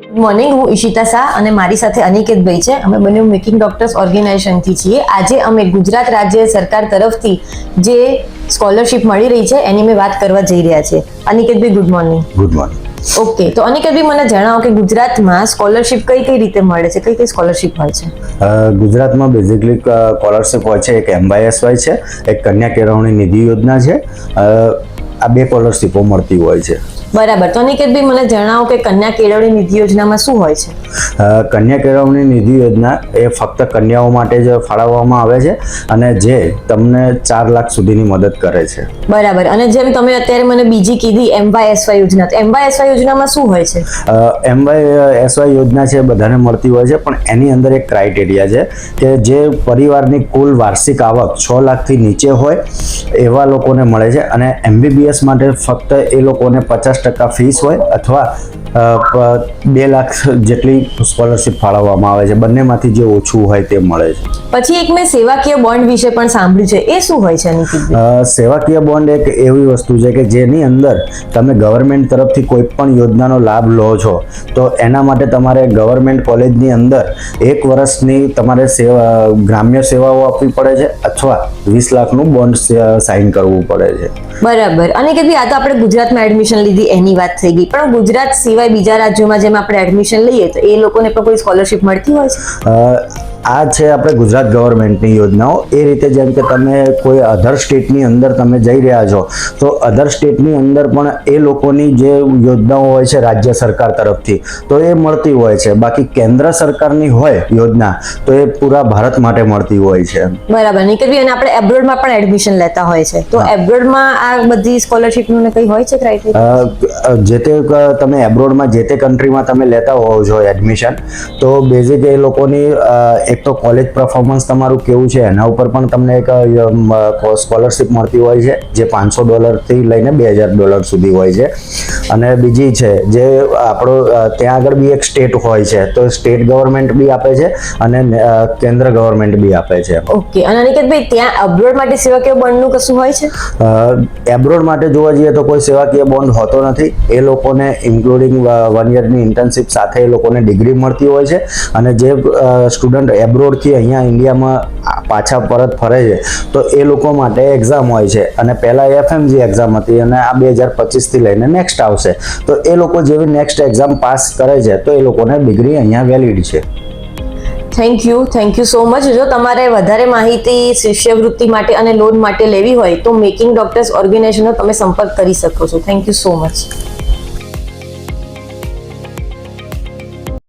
Good morning હું ઈશિતા શાહ અને મારી સાથે અનિકેતભાઈ છે. અમે બંને મેકિંગ ડોક્ટર્સ ઓર્ગેનાઇઝેશનથી છીએ. આજે અમે ગુજરાત રાજ્ય સરકાર તરફથી જે સ્કોલરશિપ મળી રહી છે એની મેં વાત કરવા જઈ રહ્યા છે અનિકેતભાઈ good morning. Good morning. Okay તો અનિકેતભાઈ મને જણાવો કે ગુજરાતમાં સ્કોલરશિપ કઈ કઈ રીતે મળે છે? કઈ કઈ સ્કોલરશિપ હોય છે? ગુજરાતમાં બેઝિકલી સ્કોલરશિપ હોય છે એક એમવાયએસવાય છે એક કન્યા કેળવણી નિધિ યોજના છે. આ બે સ્કોલરશીપો મળતી હોય છે. બરાબર. તો અનિકેતભાઈ મને જણાવો કે કન્યા કેળવણી નિધિ યોજનામાં શું હોય છે? કન્યા કેળવણી નિધિ યોજના એ ફક્ત કન્યાઓ માટે જ ફાળવવામાં આવે છે અને જે તમને ચાર લાખ સુધીની મદદ કરે છે. બરાબર. અને જેમ તમે અત્યારે મને બીજી કીધી એમવાયએસવાય યોજના તો એમવાયએસવાય યોજનામાં શું હોય છે? એમવાય એસવાય યોજના છે બધાને મળતી હોય છે પણ એની અંદર એક ક્રાઇટેરિયા છે કે જે પરિવારની કુલ વાર્ષિક આવક છ લાખથી નીચે હોય એવા લોકોને મળે છે અને એમબીબીએસ માટે ફક્ત એ લોકોને પચાસ ટકા ફીસ હોય અથવા બે લાખ જેટલી સ્કોલરશિપ ફાળવવામાં આવે છે. બંનેમાંથી જે ઓછું હોય તે મળે છે. પછી એક મેં સેવાકીય બોન્ડ વિશે પણ સાંભળ્યું છે. એ શું હોય છે અનિકેતભાઈ સેવાકીય બોન્ડ એક એવી વસ્તુ છે કે જેની અંદર તમે ગવર્મેન્ટ તરફથી કોઈ પણ યોજનાનો લાભ લો છો તો એના માટે તમારે ગવર્મેન્ટ કોલેજની અંદર એક વર્ષની તમારે સેવા ગ્રામ્ય સેવાઓ આપવી પડે છે અથવા વીસ લાખનું બોન્ડ સાઇન કરવું પડે છે. બરાબર. અને કે આ તો આપણે ગુજરાતમાં એડમિશન લીધી, એની વાત થઈ ગઈ. પણ ગુજરાત સિવાય બીજા રાજ્યોમાં જેમ આપણે એડમિશન લઈએ, તો એ લોકોને પણ કોઈ સ્કોલરશિપ મળતી હોય છે? આ છે આપણે ગુજરાત ગવર્મેન્ટની યોજનાઓ. એ રીતે જેમ કે તમે કોઈ અધર સ્ટેટની અંદર તમે જઈ રહ્યા છો તો અધર સ્ટેટની અંદર પણ એ લોકોની જે યોજનાઓ હોય છે રાજ્ય સરકાર તરફથી તો એ મળતી હોય છે. બાકી કેન્દ્ર સરકારની હોય યોજના તો એ પૂરા ભારત માટે મળતી હોય છે. બરાબર નીકળવી અને આપણે એબ્રોડમાં પણ એડમિશન લેતા હોય છે. તો એબ્રોડમાં આ બધી સ્કોલરશિપનું ને કંઈ હોય છે ક્રાઇટેરિયા જે તે તમે એબ્રોડમાં જે તે કન્ટ્રીમાં તમે લેતા હોવ છો એડમિશન તો બેઝિક એ લોકોની એક તો કોલેજ પરફોર્મન્સ તમારું કેવું છે? એના ઉપર પણ તમને એક સ્કોલરશિપ મળતી હોય છે, જે પાંચસો ડોલરથી લઈને બે હજાર ડોલર સુધી હોય છે. અને બીજી છે જે આપણો ત્યાં આગળ બી એક સ્ટેટ હોય છે તો સ્ટેટ ગવર્મેન્ટ બી આપે છે અને કેન્દ્ર ગવર્મેન્ટ બી આપે છે. ઓકે અને અનિકેતભાઈ ત્યાં અબ્રોડ માટે સેવાકીય બોન્ડનું કશું હોય છે? એબ્રોડ માટે જોવા જઈએ તો કોઈ સેવાકીય બોન્ડ હોતો નથી. એ લોકોને ઇન્ક્લુડિંગ વન યરની ઇન્ટર્નશિપ સાથે એ લોકોને ડિગ્રી મળતી હોય છે. અને જે સ્ટુડન્ટ એબ્રોડથી અહીંયા ઇન્ડિયામાં પાછા પરત ફરે છે. તો એ લોકો માટે એક્ઝામ હોય છે. અને પહેલાં એફએમજી એક્ઝામ હતી અને આ બે હજાર પચીસથી લઈને નેક્સ્ટ આવશે. તો એ લોકો જેવી નેક્સ્ટ એક્ઝામ પાસ કરે છે, તો એ લોકોને ડિગ્રી અહીંયા વેલિડ છે. Thank you thank you so much જો તમારે વધારે માહિતી શિષ્યવૃત્તિ માટે અને લોન માટે લેવી હોય, તો મેકિંગ ડોક્ટર્સ ઓર્ગેનાઇઝેશનનો તમે સંપર્ક કરી શકો છો. Thank you so much